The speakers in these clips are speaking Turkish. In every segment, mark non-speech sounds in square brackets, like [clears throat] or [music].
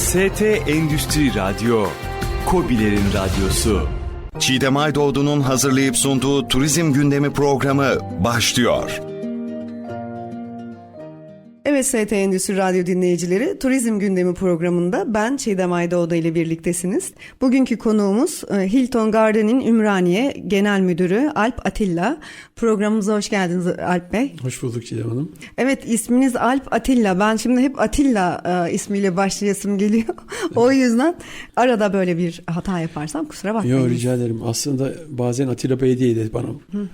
ST Endüstri Radyo, Kobilerin Radyosu. Çiğdem Aydoğdu'nun hazırlayıp sunduğu Turizm Gündemi programı başlıyor. Evet ST Endüstri Radyo dinleyicileri Turizm Gündemi programında ben Çiğdem Aydoğdu ile birliktesiniz. Bugünkü konuğumuz e, Hilton Garden'in Ümraniye Genel Müdürü Alp Atilla. Programımıza hoş geldiniz Alp Bey. Hoş bulduk Çiğdem Hanım. Evet isminiz Alp Atilla. Ben şimdi hep Atilla e, ismiyle başlayasım geliyor. [laughs] o yüzden arada böyle bir hata yaparsam kusura bakmayın. Yok rica ederim. Aslında bazen Atilla Bey diye de bana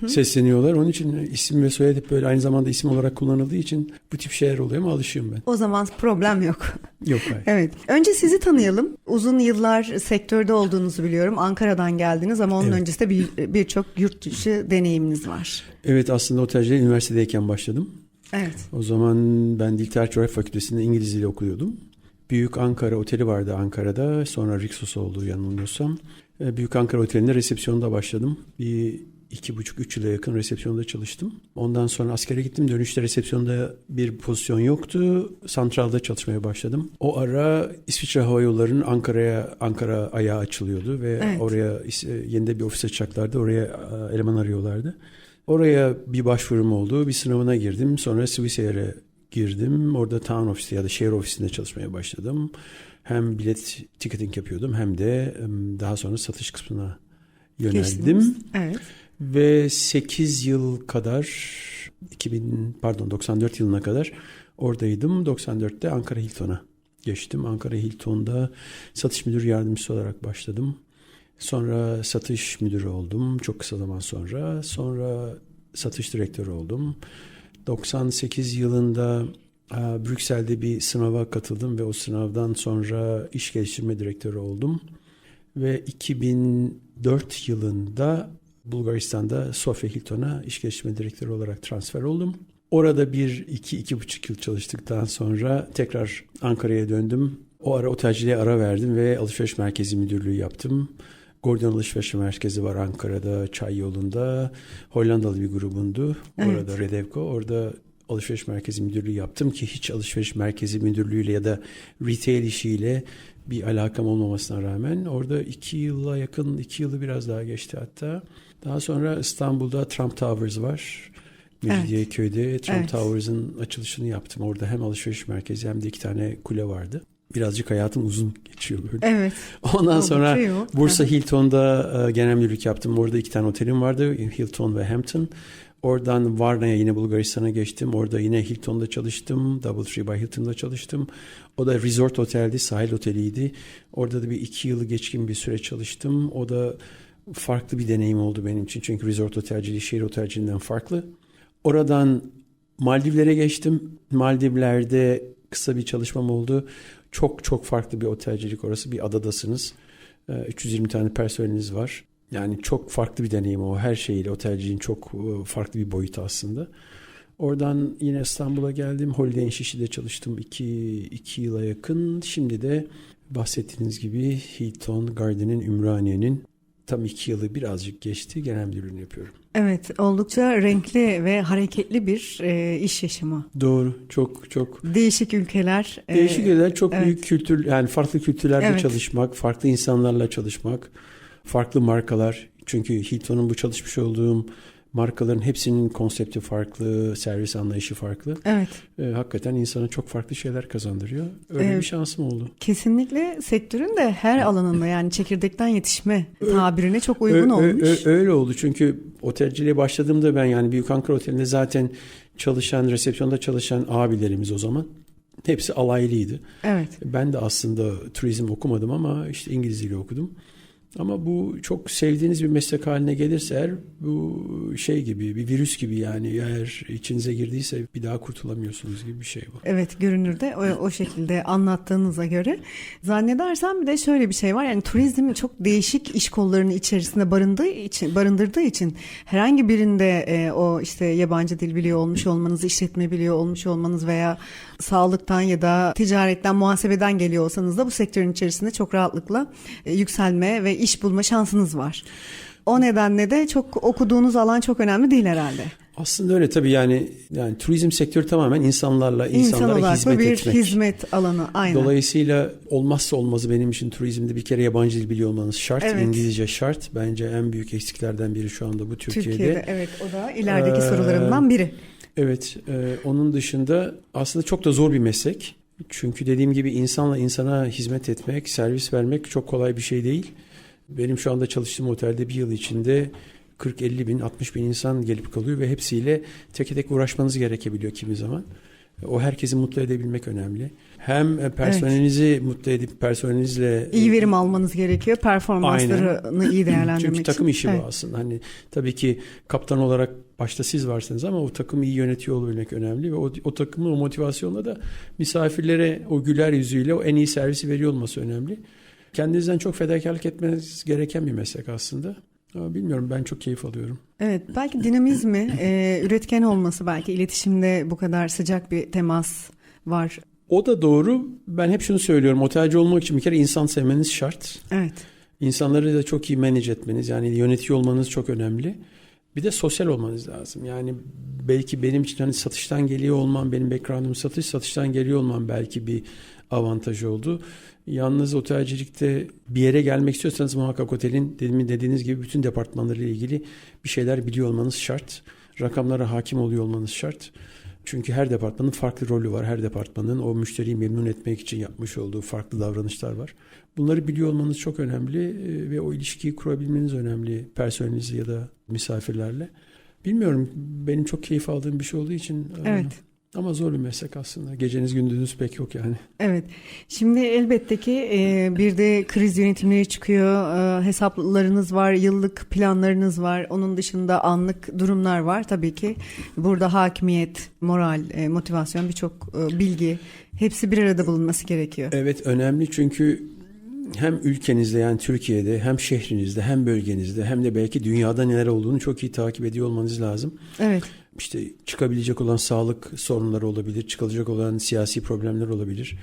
sesleniyorlar. Onun için isim ve soyad hep böyle aynı zamanda isim olarak kullanıldığı için bu tip şeyler oluyor ama alışıyorum ben. O zaman problem yok. [laughs] Yok hayır. Evet. Önce sizi tanıyalım. Uzun yıllar sektörde olduğunuzu biliyorum. Ankara'dan geldiniz ama onun Evet. öncesinde bir- birçok yurt dışı deneyiminiz var. Evet aslında otelciliğe üniversitedeyken başladım. Evet. O zaman ben Dil Tarih Coğrafya Fakültesi'nde İngiliz dili okuyordum. Büyük Ankara Oteli vardı Ankara'da. Sonra Rixos oldu yanılmıyorsam. E, Büyük Ankara Oteli'nde resepsiyonda başladım. Bir iki buçuk, üç yıla yakın resepsiyonda çalıştım. Ondan sonra askere gittim. Dönüşte resepsiyonda bir pozisyon yoktu. Santralda çalışmaya başladım. O ara İsviçre Hava Yolları'nın Ankara'ya Ankara ayağı açılıyordu ve Evet. oraya e, yenide bir ofis açacaklardı. Oraya e, eleman arıyorlardı. Oraya bir başvurum oldu. Bir sınavına girdim. Sonra Swissair'e girdim. Orada town ofisi ya da şehir ofisinde çalışmaya başladım. Hem bilet ticketing yapıyordum hem de daha sonra satış kısmına yöneldim. Geçtiniz. Evet. Ve 8 yıl kadar 2000 pardon 94 yılına kadar oradaydım. 94'te Ankara Hilton'a geçtim. Ankara Hilton'da satış müdür yardımcısı olarak başladım. Sonra satış müdürü oldum çok kısa zaman sonra. Sonra satış direktörü oldum. 98 yılında e, Brüksel'de bir sınava katıldım ve o sınavdan sonra iş geliştirme direktörü oldum. Ve 2004 yılında Bulgaristan'da Sofia Hilton'a iş geliştirme direktörü olarak transfer oldum. Orada bir, iki, iki buçuk yıl çalıştıktan sonra tekrar Ankara'ya döndüm. O ara otelciliğe ara verdim ve alışveriş merkezi müdürlüğü yaptım. Gordon Alışveriş Merkezi var Ankara'da, Çay yolunda. Hollandalı bir grubundu. Evet. Orada Redevco. Orada alışveriş merkezi müdürlüğü yaptım ki hiç alışveriş merkezi müdürlüğüyle ya da retail işiyle bir alakam olmamasına rağmen orada iki yıla yakın, iki yılı biraz daha geçti hatta. Daha sonra İstanbul'da Trump Towers var. Mecidiyeköy'de Trump Evet. Towers'ın açılışını yaptım. Orada hem alışveriş merkezi hem de iki tane kule vardı. Birazcık hayatım uzun geçiyor böyle. Evet. [laughs] Ondan Oldukça sonra yoğun. Bursa Evet. Hilton'da e, genel müdürlük yaptım. Orada iki tane otelim vardı. Hilton ve Hampton. Oradan Varna'ya yine Bulgaristan'a geçtim. Orada yine Hilton'da çalıştım. Doubletree by Hilton'da çalıştım. O da resort oteldi, sahil oteliydi. Orada da bir iki yılı geçkin bir süre çalıştım. O da farklı bir deneyim oldu benim için. Çünkü resort otelciliği şehir otelciliğinden farklı. Oradan Maldivlere geçtim. Maldivler'de kısa bir çalışmam oldu. Çok çok farklı bir otelcilik orası. Bir adadasınız. Ee, 320 tane personeliniz var. Yani çok farklı bir deneyim o. Her şeyiyle otelciliğin çok e, farklı bir boyutu aslında. Oradan yine İstanbul'a geldim. Holiday Inn Şişli'de çalıştım iki, iki yıla yakın. Şimdi de bahsettiğiniz gibi Hilton Garden'in Ümraniye'nin tam iki yılı birazcık geçti. Genel müdürlüğünü yapıyorum. Evet. Oldukça renkli ve hareketli bir e, iş yaşamı. Doğru. Çok çok Değişik ülkeler. e, Değişik ülkeler çok evet. büyük kültür yani farklı kültürlerde Evet. çalışmak, farklı insanlarla çalışmak, farklı markalar. Çünkü Hilton'un bu çalışmış olduğum markaların hepsinin konsepti farklı, servis anlayışı farklı. Evet. Ee, hakikaten insana çok farklı şeyler kazandırıyor. Öyle Evet. bir şansım oldu. Kesinlikle sektörün de her alanında yani çekirdekten yetişme tabirine çok uygun olmuş. öyle oldu çünkü otelciliğe başladığımda ben yani Büyük Ankara Oteli'nde zaten çalışan, resepsiyonda çalışan abilerimiz o zaman hepsi alaylıydı. Evet. Ben de aslında turizm okumadım ama işte İngiliz dili okudum. Ama bu çok sevdiğiniz bir meslek haline gelirse eğer bu şey gibi bir virüs gibi yani eğer içinize girdiyse bir daha kurtulamıyorsunuz gibi bir şey bu. Evet görünürde o, o şekilde anlattığınıza göre. Zannedersem bir de şöyle bir şey var. Yani turizm çok değişik iş kollarının içerisinde barındığı için, barındırdığı için herhangi birinde e, o işte yabancı dil biliyor olmuş olmanız, işletme biliyor olmuş olmanız veya sağlıktan ya da ticaretten, muhasebeden geliyor olsanız da bu sektörün içerisinde çok rahatlıkla e, yükselme ve iş bulma şansınız var. O nedenle de çok okuduğunuz alan çok önemli değil herhalde. Aslında öyle tabii yani yani turizm sektörü tamamen insanlarla İnsan insanlara olarak hizmet bir etmek. hizmet alanı. Aynen. Dolayısıyla olmazsa olmazı benim için turizmde bir kere yabancı dil biliyor olmanız şart. Evet. İngilizce şart. Bence en büyük eksiklerden biri şu anda bu Türkiye'de. Türkiye'de evet o da ilerideki Ee, sorularımdan biri. Evet, e, onun dışında aslında çok da zor bir meslek. Çünkü dediğim gibi insanla insana hizmet etmek, servis vermek çok kolay bir şey değil. Benim şu anda çalıştığım otelde bir yıl içinde 40-50 bin, 60 bin insan gelip kalıyor ve hepsiyle tek tek uğraşmanız gerekebiliyor kimi zaman. O herkesi mutlu edebilmek önemli. Hem e, personelinizi mutlu edip personelinizle İyi verim almanız gerekiyor. Performanslarını iyi [clears throat] değerlendirmek Çünkü için. takım işi Evet. bu aslında. Hani tabii ki kaptan olarak başta siz varsınız ama o takımı iyi yönetiyor olabilmek önemli ve o, o takımın o motivasyonla da misafirlere o güler yüzüyle o en iyi servisi veriyor olması önemli. Kendinizden çok fedakarlık etmeniz gereken bir meslek aslında. Ama bilmiyorum ben çok keyif alıyorum. Evet belki dinamizmi, [laughs] e, üretken olması belki iletişimde bu kadar sıcak bir temas var. O da doğru. Ben hep şunu söylüyorum. Otelci olmak için bir kere insan sevmeniz şart. Evet. İnsanları da çok iyi manage etmeniz yani yönetiyor olmanız çok önemli. Bir de sosyal olmanız lazım. Yani belki benim için hani satıştan geliyor olmam, benim background'um satış, satıştan geliyor olmam belki bir avantajı oldu. Yalnız otelcilikte bir yere gelmek istiyorsanız muhakkak otelin dediğiniz gibi bütün departmanlarıyla ilgili bir şeyler biliyor olmanız şart. Rakamlara hakim oluyor olmanız şart. Çünkü her departmanın farklı rolü var. Her departmanın o müşteriyi memnun etmek için yapmış olduğu farklı davranışlar var. Bunları biliyor olmanız çok önemli e, ve o ilişkiyi kurabilmeniz önemli personelinizle ya da misafirlerle. Bilmiyorum benim çok keyif aldığım bir şey olduğu için. e, Evet. Ama zor bir meslek aslında. Geceniz gündüzünüz pek yok yani. Evet. Şimdi elbette ki e, bir de kriz yönetimleri çıkıyor. E, hesaplarınız var, yıllık planlarınız var. Onun dışında anlık durumlar var tabii ki. Burada hakimiyet, moral, e, motivasyon, birçok e, bilgi hepsi bir arada bulunması gerekiyor. Evet önemli çünkü hem ülkenizde yani Türkiye'de hem şehrinizde hem bölgenizde hem de belki dünyada neler olduğunu çok iyi takip ediyor olmanız lazım. Evet. İşte çıkabilecek olan sağlık sorunları olabilir, çıkılacak olan siyasi problemler olabilir.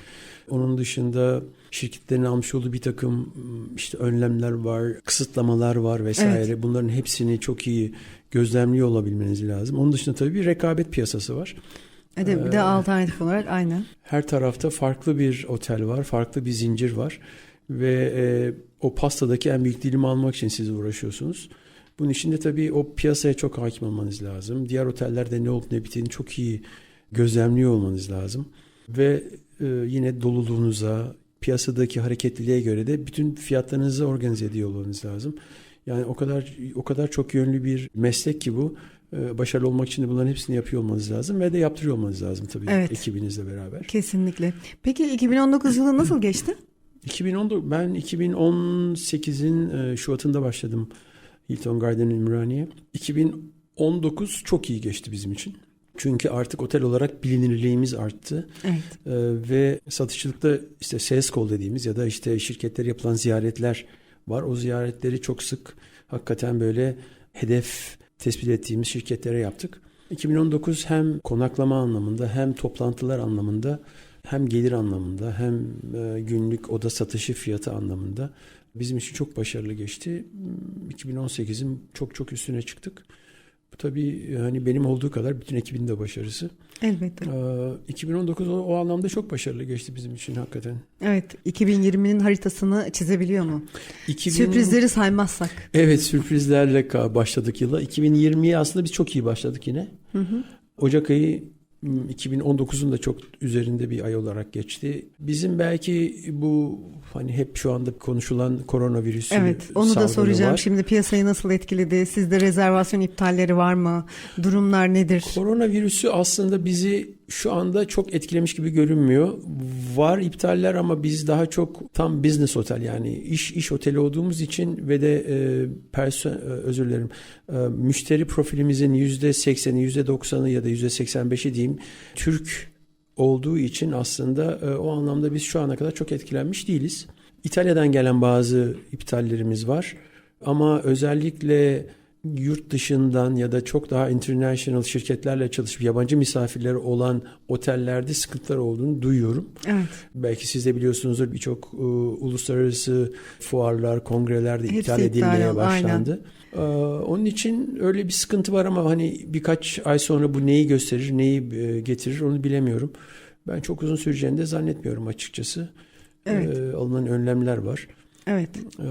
Onun dışında şirketlerin almış olduğu bir takım işte önlemler var, kısıtlamalar var vesaire. Bunların hepsini çok iyi gözlemliyor olabilmeniz lazım. Onun dışında tabii bir rekabet piyasası var. De, bir de alternatif olarak aynen. Her tarafta farklı bir otel var, farklı bir zincir var ve e, o pastadaki en büyük dilimi almak için siz uğraşıyorsunuz. Bunun için de tabii o piyasaya çok hakim olmanız lazım. Diğer otellerde ne olup ne bittiğini çok iyi gözlemliyor olmanız lazım. Ve e, yine doluluğunuza, piyasadaki hareketliliğe göre de bütün fiyatlarınızı organize ediyor olmanız lazım. Yani o kadar o kadar çok yönlü bir meslek ki bu. E, başarılı olmak için de bunların hepsini yapıyor olmanız lazım ve de yaptırıyor olmanız lazım tabii Evet. ekibinizle beraber. Kesinlikle. Peki 2019 yılı nasıl geçti? 2019 ben 2018'in e, Şubat'ında başladım Hilton Garden Ümraniye. 2019 çok iyi geçti bizim için. Çünkü artık otel olarak bilinirliğimiz arttı. Evet. Ee, ve satışçılıkta işte sales call dediğimiz ya da işte şirketler yapılan ziyaretler var. O ziyaretleri çok sık hakikaten böyle hedef tespit ettiğimiz şirketlere yaptık. 2019 hem konaklama anlamında hem toplantılar anlamında hem gelir anlamında hem e, günlük oda satışı fiyatı anlamında bizim için çok başarılı geçti. 2018'in çok çok üstüne çıktık. Bu tabii hani benim olduğu kadar bütün ekibin de başarısı. Elbette. Ee, 2019 o, o anlamda çok başarılı geçti bizim için hakikaten. Evet. 2020'nin haritasını çizebiliyor mu? 2000 Sürprizleri saymazsak. Evet sürprizlerle başladık yıla. 2020'ye aslında biz çok iyi başladık yine. Ocak ayı 2019'un da çok üzerinde bir ay olarak geçti. Bizim belki bu hani hep şu anda konuşulan koronavirüsü Evet, onu da soracağım. var. Şimdi piyasayı nasıl etkiledi? Sizde rezervasyon iptalleri var mı? Durumlar nedir? Koronavirüsü aslında bizi şu anda çok etkilemiş gibi görünmüyor. Var iptaller ama biz daha çok tam business otel yani iş iş oteli olduğumuz için ve de e, perso- e, özür dilerim e, müşteri profilimizin yüzde sekseni yüzde doksanı ya da yüzde seksen beşi diyeyim Türk olduğu için aslında e, o anlamda biz şu ana kadar çok etkilenmiş değiliz. İtalya'dan gelen bazı iptallerimiz var ama özellikle yurt dışından ya da çok daha international şirketlerle çalışıp yabancı misafirleri olan otellerde sıkıntılar olduğunu duyuyorum. Evet. Belki siz de biliyorsunuzdur birçok e, uluslararası fuarlar, kongreler de Hepsi iptal edilmeye başlandı. E, onun için öyle bir sıkıntı var ama hani birkaç ay sonra bu neyi gösterir, neyi e, getirir onu bilemiyorum. Ben çok uzun süreceğini de zannetmiyorum açıkçası. Evet. E, alınan önlemler var. Evet. Ee,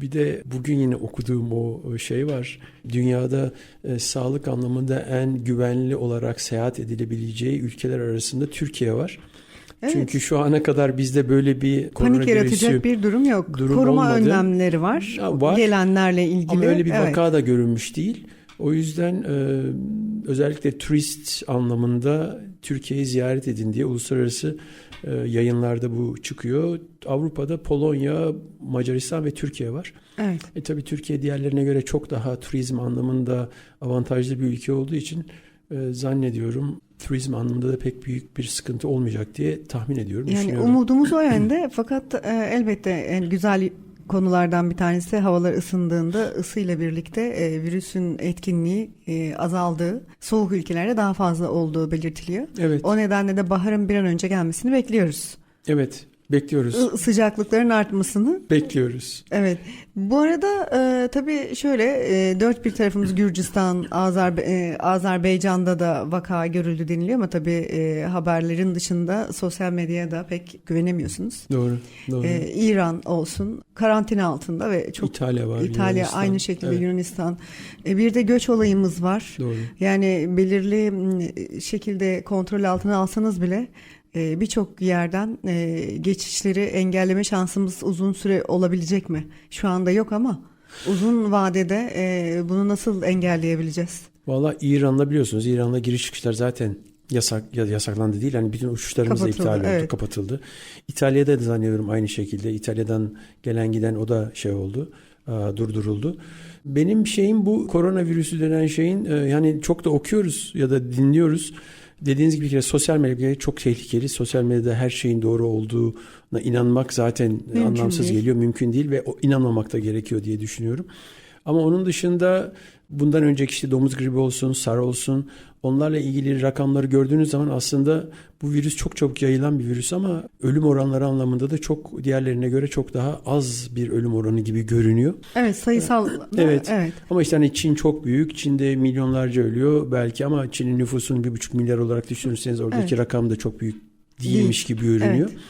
Bir de bugün yine okuduğum o şey var. Dünyada e, sağlık anlamında en güvenli olarak seyahat edilebileceği ülkeler arasında Türkiye var. Evet. Çünkü şu ana kadar bizde böyle bir Panik yaratacak bir durum yok. durum Koruma olmadı. önlemleri var. Ya var. Gelenlerle ilgili. ama öyle bir Evet. vaka da görünmüş değil. O yüzden e, özellikle turist anlamında Türkiye'yi ziyaret edin diye uluslararası e, yayınlarda bu çıkıyor. Avrupa'da Polonya, Macaristan ve Türkiye var. Evet. E tabii Türkiye diğerlerine göre çok daha turizm anlamında avantajlı bir ülke olduğu için e, zannediyorum turizm anlamında da pek büyük bir sıkıntı olmayacak diye tahmin ediyorum, Yani umudumuz o yönde [clears throat] fakat e, elbette en güzel konulardan bir tanesi havalar ısındığında ısıyla birlikte e, virüsün etkinliği e, azaldığı, soğuk ülkelerde daha fazla olduğu belirtiliyor. Evet, O nedenle de baharın bir an önce gelmesini bekliyoruz. evet bekliyoruz, Sıcaklıkların artmasını bekliyoruz. Evet. Bu arada e, tabii şöyle e, dört bir tarafımız Gürcistan, Azerbe e, Azerbaycan'da da vaka görüldü deniliyor ama tabii e, haberlerin dışında sosyal medyaya da pek güvenemiyorsunuz. Doğru, doğru. E, İran olsun karantina altında ve çok İtalya var, İtalya Yunanistan. aynı şekilde Evet. Yunanistan. E, bir de göç olayımız var. Doğru. Yani belirli şekilde kontrol altına alsanız bile birçok yerden e, geçişleri engelleme şansımız uzun süre olabilecek mi? Şu anda yok ama uzun vadede e, bunu nasıl engelleyebileceğiz? Valla İran'la biliyorsunuz İran'la giriş çıkışlar zaten yasak ya yasaklandı değil. Yani bütün uçuşlarımız da iptal oldu, evet. kapatıldı. İtalya'da da zannediyorum aynı şekilde. İtalya'dan gelen giden o da şey oldu, aa, durduruldu. Benim şeyim bu koronavirüsü denen şeyin e, yani çok da okuyoruz ya da dinliyoruz. Dediğiniz gibi bir kere sosyal medya çok tehlikeli. Sosyal medyada her şeyin doğru olduğuna inanmak zaten Mümkün anlamsız değil. geliyor, mümkün değil ve o inanmamak da gerekiyor diye düşünüyorum. Ama onun dışında bundan önceki işte domuz gribi olsun, sar olsun onlarla ilgili rakamları gördüğünüz zaman aslında bu virüs çok çabuk yayılan bir virüs ama ölüm oranları anlamında da çok diğerlerine göre çok daha az bir ölüm oranı gibi görünüyor. Evet sayısal Evet. evet. Ama işte hani Çin çok büyük. Çin'de milyonlarca ölüyor belki ama Çin'in nüfusunu bir buçuk milyar olarak düşünürseniz oradaki Evet. rakam da çok büyük değilmiş gibi görünüyor. Evet.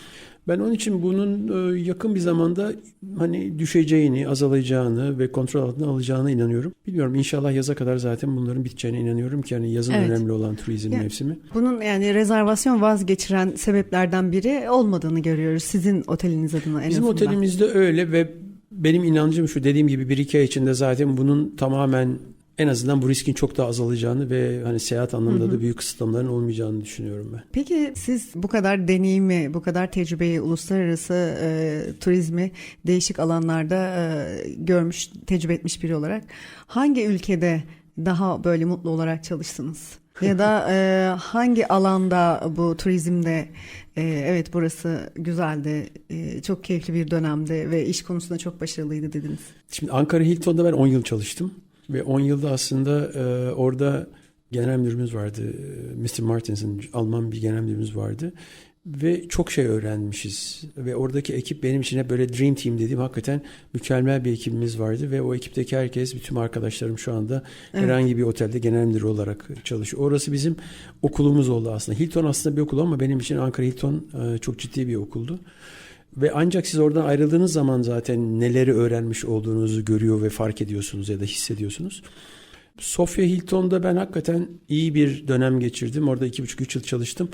Ben onun için bunun e, yakın bir zamanda hani düşeceğini, azalacağını ve kontrol altına alacağına inanıyorum. Bilmiyorum inşallah yaza kadar zaten bunların biteceğine inanıyorum ki hani yazın Evet. önemli olan turizm Ya- mevsimi. Bunun yani rezervasyon vazgeçiren sebeplerden biri olmadığını görüyoruz sizin oteliniz adına en Bizim azından. otelimizde öyle ve benim inancım şu dediğim gibi bir iki ay içinde zaten bunun tamamen en azından bu riskin çok daha azalacağını ve hani seyahat anlamında da büyük kısıtlamaların olmayacağını düşünüyorum ben. Peki siz bu kadar deneyimi, bu kadar tecrübeyi, uluslararası e, turizmi değişik alanlarda e, görmüş, tecrübe etmiş biri olarak hangi ülkede daha böyle mutlu olarak çalıştınız? [laughs] Ya da e, hangi alanda bu turizmde e, evet burası güzeldi, e, çok keyifli bir dönemde ve iş konusunda çok başarılıydı dediniz? Şimdi Ankara Hilton'da ben 10 yıl çalıştım ve 10 yılda aslında e, orada genel müdürümüz vardı. e, Mr. Martinson Alman bir genel müdürümüz vardı. Ve çok şey öğrenmişiz. Ve oradaki ekip benim için hep böyle dream team dediğim hakikaten mükemmel bir ekibimiz vardı. Ve o ekipteki herkes, bütün arkadaşlarım şu anda Evet. herhangi bir otelde genel müdür olarak çalışıyor. Orası bizim okulumuz oldu aslında. Hilton aslında bir okul ama benim için Ankara Hilton e, çok ciddi bir okuldu. Ve ancak siz oradan ayrıldığınız zaman zaten neleri öğrenmiş olduğunuzu görüyor ve fark ediyorsunuz ya da hissediyorsunuz. Sofia Hilton'da ben hakikaten iyi bir dönem geçirdim. Orada iki buçuk üç yıl çalıştım.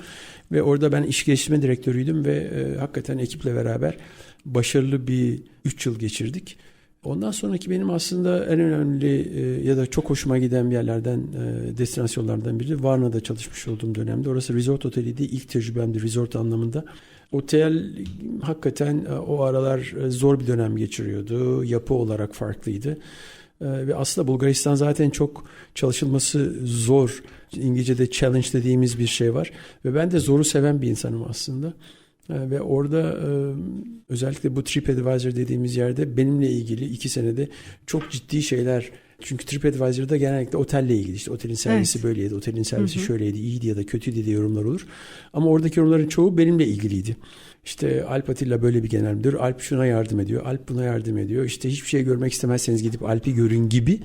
Ve orada ben iş geliştirme direktörüydüm ve e, hakikaten ekiple beraber başarılı bir üç yıl geçirdik. Ondan sonraki benim aslında en önemli e, ya da çok hoşuma giden bir yerlerden, e, destinasyonlardan biri Varna'da çalışmış olduğum dönemde. Orası resort oteliydi. İlk tecrübemdi resort anlamında. Otel hakikaten e, o aralar e, zor bir dönem geçiriyordu. Yapı olarak farklıydı. E, Ve aslında Bulgaristan zaten çok çalışılması zor. İngilizce'de challenge dediğimiz bir şey var. Ve ben de zoru seven bir insanım aslında. Ve orada özellikle bu TripAdvisor dediğimiz yerde benimle ilgili iki senede çok ciddi şeyler Çünkü TripAdvisor'da genellikle otelle ilgili işte otelin servisi Evet. böyleydi, otelin servisi şöyleydi, iyiydi ya da kötüydü diye yorumlar olur. Ama oradaki yorumların çoğu benimle ilgiliydi. İşte Alp Atilla böyle bir genel müdür, Alp şuna yardım ediyor, Alp buna yardım ediyor. İşte hiçbir şey görmek istemezseniz gidip Alp'i görün gibi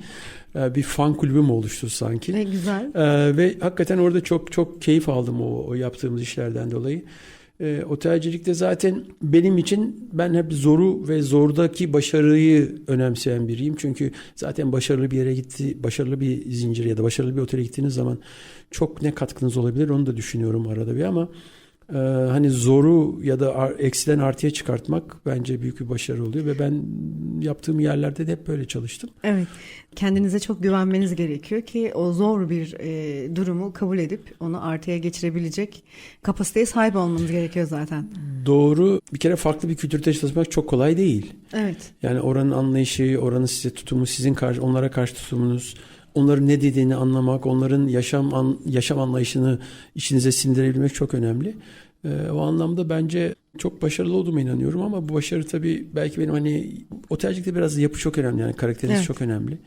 e, bir fan kulübü mü oluştu sanki. Ne güzel. Ee, ve hakikaten orada çok çok keyif aldım o, o yaptığımız işlerden dolayı. Ee, otelcilikte zaten benim için ben hep zoru ve zordaki başarıyı önemseyen biriyim. Çünkü zaten başarılı bir yere gitti, başarılı bir zincir ya da başarılı bir otele gittiğiniz zaman çok ne katkınız olabilir onu da düşünüyorum arada bir ama e, hani zoru ya da ar- eksiden artıya çıkartmak bence büyük bir başarı oluyor ve ben yaptığım yerlerde de hep böyle çalıştım. Evet. Kendinize çok güvenmeniz gerekiyor ki o zor bir e, durumu kabul edip onu artıya geçirebilecek kapasiteye sahip olmanız gerekiyor zaten. Doğru. Bir kere farklı bir kültürde çalışmak çok kolay değil. Evet. Yani oranın anlayışı, oranın size tutumu, sizin karşı, onlara karşı tutumunuz, onların ne dediğini anlamak, onların yaşam an- yaşam anlayışını içinize sindirebilmek çok önemli. Ee, o anlamda bence çok başarılı olduğuma inanıyorum ama bu başarı tabii belki benim hani otelcilikte biraz yapı çok önemli yani karakteriniz Evet. çok önemli.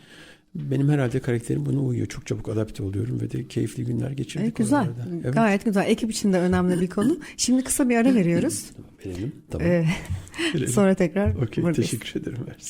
Benim herhalde karakterim buna uyuyor. Çok çabuk adapte oluyorum ve de keyifli günler geçirdik. Evet, güzel. oralarda. Evet. Gayet güzel. Ekip için de önemli bir konu. Şimdi kısa bir ara [laughs] veriyoruz. Verelim. Tamam. Ee, Verelim. sonra tekrar Okey, buradayız. teşekkür ederim.